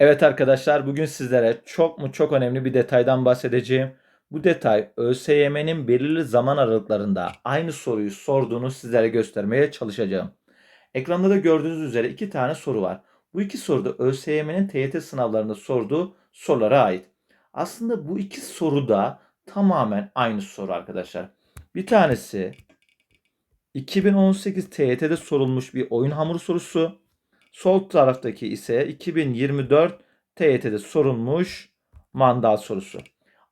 Evet arkadaşlar bugün sizlere çok mu çok önemli bir detaydan bahsedeceğim. Bu detay ÖSYM'nin belirli zaman aralıklarında aynı soruyu sorduğunu sizlere göstermeye çalışacağım. Ekranda da gördüğünüz üzere iki tane soru var. Bu iki soru da ÖSYM'nin TYT sınavlarında sorduğu sorulara ait. Aslında bu iki soru da tamamen aynı soru arkadaşlar. Bir tanesi 2018 TYT'de sorulmuş bir oyun hamuru sorusu. Sol taraftaki ise 2024 TYT'de sorulmuş mandal sorusu.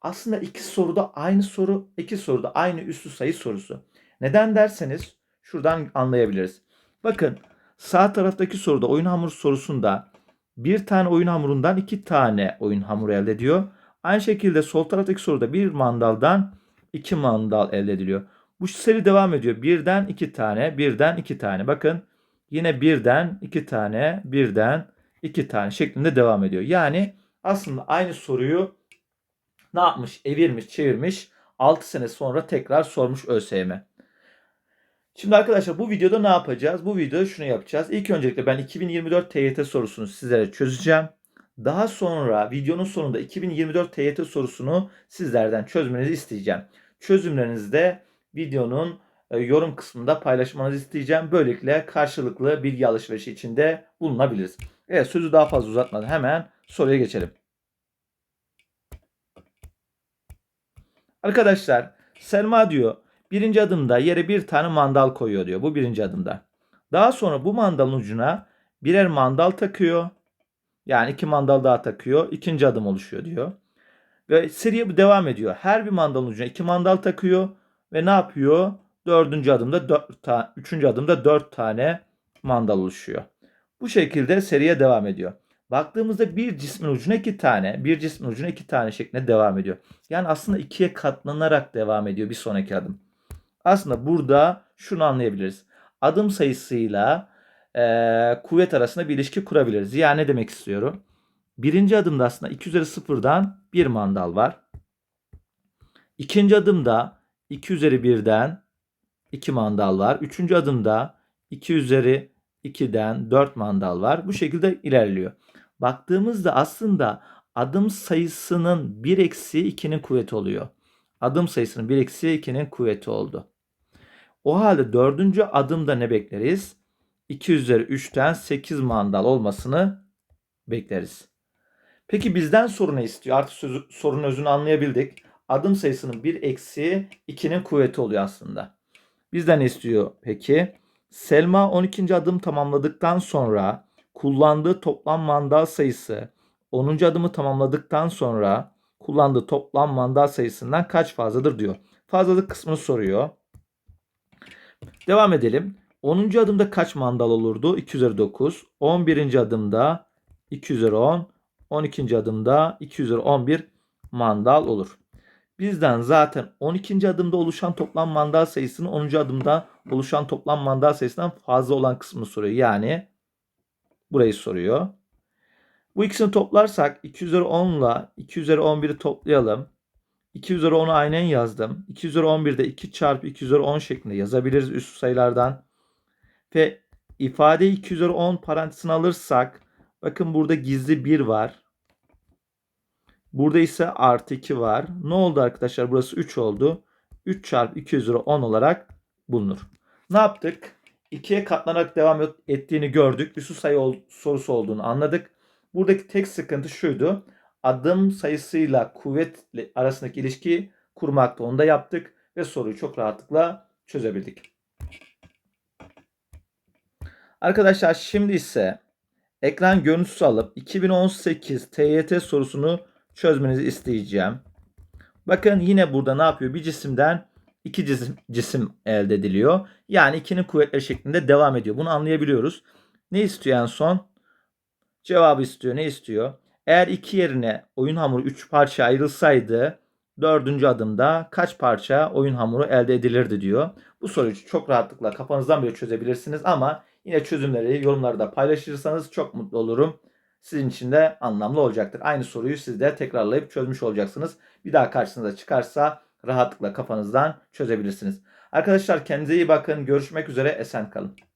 Aslında iki soruda aynı soru, iki soruda aynı üslü sayı sorusu. Neden derseniz şuradan anlayabiliriz. Bakın sağ taraftaki soruda oyun hamuru sorusunda bir tane oyun hamurundan iki tane oyun hamuru elde ediyor. Aynı şekilde sol taraftaki soruda bir mandaldan iki mandal elde ediliyor. Bu seri devam ediyor. Birden iki tane, birden iki tane. Bakın yine birden iki tane, birden iki tane şeklinde devam ediyor. Yani aslında aynı soruyu ne yapmış? Evirmiş, çevirmiş. 6 sene sonra tekrar sormuş ÖSYM. Şimdi arkadaşlar bu videoda ne yapacağız? Bu videoda şunu yapacağız. İlk öncelikle ben 2024 TYT sorusunu sizlere çözeceğim. Daha sonra videonun sonunda 2024 TYT sorusunu sizlerden çözmenizi isteyeceğim. Çözümlerinizi de videonun yorum kısmında paylaşmanızı isteyeceğim. Böylelikle karşılıklı bilgi alışverişi içinde bulunabiliriz. Evet sözü daha fazla uzatmadan hemen soruya geçelim. Arkadaşlar Selma diyor birinci adımda yere bir tane mandal koyuyor diyor. Bu birinci adımda. Daha sonra bu mandalın ucuna birer mandal takıyor. Yani iki mandal daha takıyor. İkinci adım oluşuyor diyor. Ve seriye devam ediyor. Her bir mandalın ucuna iki mandal takıyor. Ve ne yapıyor? Dördüncü adımda dört üçüncü adımda dört tane mandal oluşuyor. Bu şekilde seriye devam ediyor. Baktığımızda bir cismin ucuna iki tane, bir cismin ucuna iki tane şeklinde devam ediyor. Yani aslında ikiye katlanarak devam ediyor bir sonraki adım. Aslında burada şunu anlayabiliriz. Adım sayısıyla e, kuvvet arasında bir ilişki kurabiliriz. Yani ne demek istiyorum? Birinci adımda aslında 2 üzeri sıfırdan bir mandal var. İkinci adımda 2 üzeri birden 2 mandal var. Üçüncü adımda 2 üzeri 2'den 4 mandal var. Bu şekilde ilerliyor. Baktığımızda aslında adım sayısının 1 eksi 2'nin kuvveti oluyor. Adım sayısının 1 eksi 2'nin kuvveti oldu. O halde dördüncü adımda ne bekleriz? 2 üzeri 3'ten 8 mandal olmasını bekleriz. Peki bizden soru ne istiyor? Artık sözü, sorunun özünü anlayabildik. Adım sayısının 1 eksi 2'nin kuvveti oluyor aslında. Bizden istiyor peki? Selma 12. adım tamamladıktan sonra kullandığı toplam mandal sayısı 10. adımı tamamladıktan sonra kullandığı toplam mandal sayısından kaç fazladır diyor. Fazlalık kısmını soruyor. Devam edelim. 10. adımda kaç mandal olurdu? 2 üzeri 9. 11. adımda 2 üzeri 10. 12. adımda 2 üzeri 11 mandal olur. Bizden zaten 12. adımda oluşan toplam mandal sayısını 10. adımda oluşan toplam mandal sayısından fazla olan kısmını soruyor. Yani burayı soruyor. Bu ikisini toplarsak 2 üzeri 10 ile 2 üzeri 11'i toplayalım. 2 üzeri 10'u aynen yazdım. 2 üzeri 11'de 2 çarpı 2 üzeri 10 şeklinde yazabiliriz üst sayılardan. Ve ifade 2 üzeri 10 parantezine alırsak bakın burada gizli 1 var. Burada ise artı 2 var. Ne oldu arkadaşlar? Burası 3 oldu. 3 çarpı 2 üzeri 10 olarak bulunur. Ne yaptık? 2'ye katlanarak devam ettiğini gördük. Üstü sayı ol, sorusu olduğunu anladık. Buradaki tek sıkıntı şuydu. Adım sayısıyla kuvvet arasındaki ilişki kurmakta. Onu da yaptık ve soruyu çok rahatlıkla çözebildik. Arkadaşlar şimdi ise ekran görüntüsü alıp 2018 TYT sorusunu çözmenizi isteyeceğim. Bakın yine burada ne yapıyor? Bir cisimden iki cisim, cisim elde ediliyor. Yani ikinin kuvvetleri şeklinde devam ediyor. Bunu anlayabiliyoruz. Ne istiyor en son? Cevabı istiyor. Ne istiyor? Eğer iki yerine oyun hamuru 3 parça ayrılsaydı dördüncü adımda kaç parça oyun hamuru elde edilirdi diyor. Bu soruyu çok rahatlıkla kafanızdan bile çözebilirsiniz ama yine çözümleri yorumlarda paylaşırsanız çok mutlu olurum. Sizin için de anlamlı olacaktır. Aynı soruyu siz de tekrarlayıp çözmüş olacaksınız. Bir daha karşınıza çıkarsa rahatlıkla kafanızdan çözebilirsiniz. Arkadaşlar kendinize iyi bakın. Görüşmek üzere. Esen kalın.